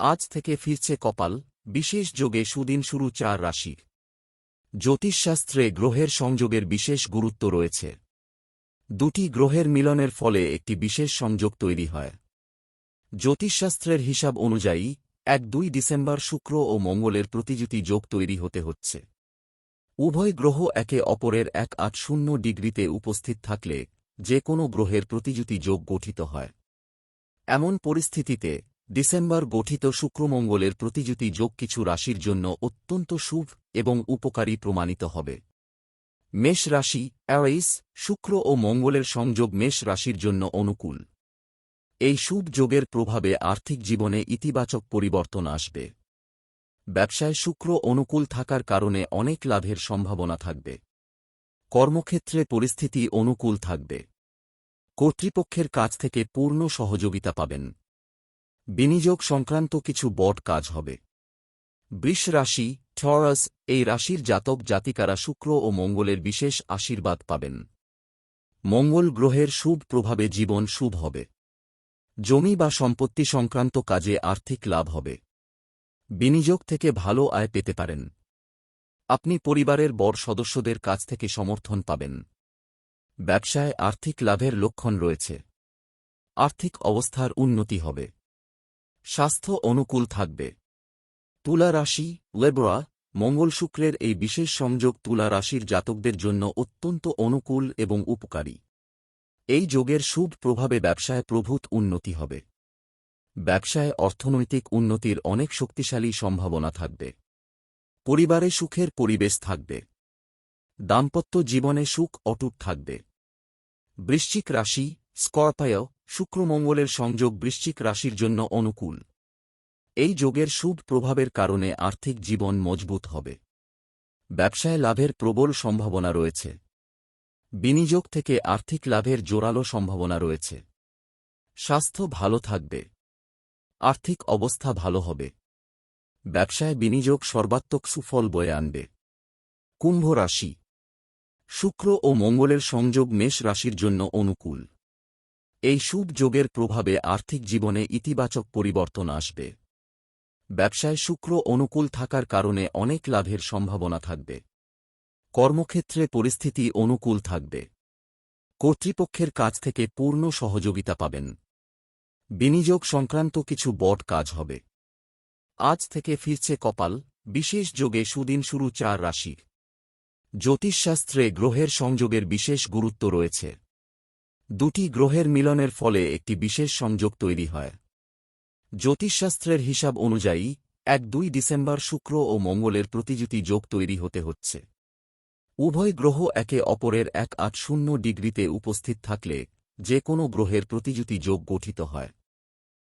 আজ থেকে ফিরছে কপাল, বিশেষ যোগে সুদিন শুরু চার রাশির জ্যোতিষশাস্ত্রে গ্রহের সংযোগের বিশেষ গুরুত্ব রয়েছে। দুটি গ্রহের মিলনের ফলে একটি বিশেষ সংযোগ তৈরি হয়। জ্যোতিষশাস্ত্রের হিসাব অনুযায়ী, এক দুই ডিসেম্বর শুক্র ও মঙ্গলের প্রতিযুতি যোগ তৈরি হতে হচ্ছে। উভয় গ্রহ একে অপরের এক আট শূন্য ডিগ্রিতে উপস্থিত থাকলে, যে কোনো গ্রহের প্রতিযুতি যোগ গঠিত হয়। এমন পরিস্থিতিতে ডিসেম্বর গঠিত শুক্রমঙ্গলের প্রতিযুতি যোগ কিছু রাশির জন্য অত্যন্ত শুভ এবং উপকারী প্রমাণিত হবে। মেষ রাশি অ্যাওয়াইস শুক্র ও মঙ্গলের সংযোগ মেষ রাশির জন্য অনুকূল। এই শুভ যোগের প্রভাবে আর্থিক জীবনে ইতিবাচক পরিবর্তন আসবে। ব্যবসায় শুক্র অনুকূল থাকার কারণে অনেক লাভের সম্ভাবনা থাকবে। কর্মক্ষেত্রে পরিস্থিতি অনুকূল থাকবে। কর্তৃপক্ষের কাছ থেকে পূর্ণ সহযোগিতা পাবেন। বিনিয়োগ সংক্রান্ত কিছু বট কাজ হবে। বৃষ রাশি টরাস এই রাশির জাতক জাতিকারা শুক্র ও মঙ্গলের বিশেষ আশীর্বাদ পাবেন। মঙ্গল গ্রহের শুভ প্রভাবে জীবন শুভ হবে। জমি বা সম্পত্তি সংক্রান্ত কাজে আর্থিক লাভ হবে। বিনিয়োগ থেকে ভালো আয় পেতে পারেন। আপনি পরিবারের বড় সদস্যদের কাছ থেকে সমর্থন পাবেন। ব্যবসায় আর্থিক লাভের লক্ষণ রয়েছে। আর্থিক অবস্থার উন্নতি হবে। স্বাস্থ্য অনুকূল থাকবে। তুলা রাশি, লেবরা, মঙ্গল শুক্রের এই বিশেষ সংযোগ তুলা রাশির জাতকদের জন্য অত্যন্ত অনুকূল এবং উপকারী। এই যোগের শুভ প্রভাবে ব্যবসায় প্রভূত উন্নতি হবে। ব্যবসায় অর্থনৈতিক উন্নতির অনেক শক্তিশালী সম্ভাবনা থাকবে। পরিবারে সুখের পরিবেশ থাকবে। দাম্পত্য জীবনে সুখ অটুট থাকবে। বৃশ্চিক রাশি, স্করপায় শুক্রমঙ্গলের সংযোগ বৃশ্চিক রাশির জন্য অনুকূল। এই যোগের শুভ প্রভাবের কারণে আর্থিক জীবন মজবুত হবে। ব্যবসায় লাভের প্রবল সম্ভাবনা রয়েছে। বিনিয়োগ থেকে আর্থিক লাভের জোরালো সম্ভাবনা রয়েছে। স্বাস্থ্য ভালো থাকবে। আর্থিক অবস্থা ভালো হবে। ব্যবসায় বিনিয়োগ সর্বাত্মক সুফল বয়ে আনবে। কুম্ভ রাশি। শুক্র ও মঙ্গলের সংযোগ মেষ রাশির জন্য অনুকূল। এই শুভ যোগের প্রভাবে আর্থিক জীবনে ইতিবাচক পরিবর্তন আসবে। ব্যবসায় শুক্র অনুকূল থাকার কারণে অনেক লাভের সম্ভাবনা থাকবে। কর্মক্ষেত্রে পরিস্থিতি অনুকূল থাকবে। কর্তৃপক্ষের কাছ থেকে পূর্ণ সহযোগিতা পাবেন। বিনিয়োগ সংক্রান্ত কিছু বট কাজ হবে। আজ থেকে ফিরছে কপাল, বিশেষ যোগে সুদিন শুরু চার রাশির জ্যোতিষশাস্ত্রে গ্রহের সংযোগের বিশেষ গুরুত্ব রয়েছে। দুটি গ্রহের মিলনের ফলে একটি বিশেষ সংযোগ তৈরি হয়। জ্যোতিষশাস্ত্রের হিসাব অনুযায়ী, এক দুই ডিসেম্বর শুক্র ও মঙ্গলের প্রতিযুতি যোগ তৈরি হতে হচ্ছে। উভয় গ্রহ একে অপরের এক আট শূন্য ডিগ্রিতে উপস্থিত থাকলে, যে কোনো গ্রহের প্রতিযুতি যোগ গঠিত হয়।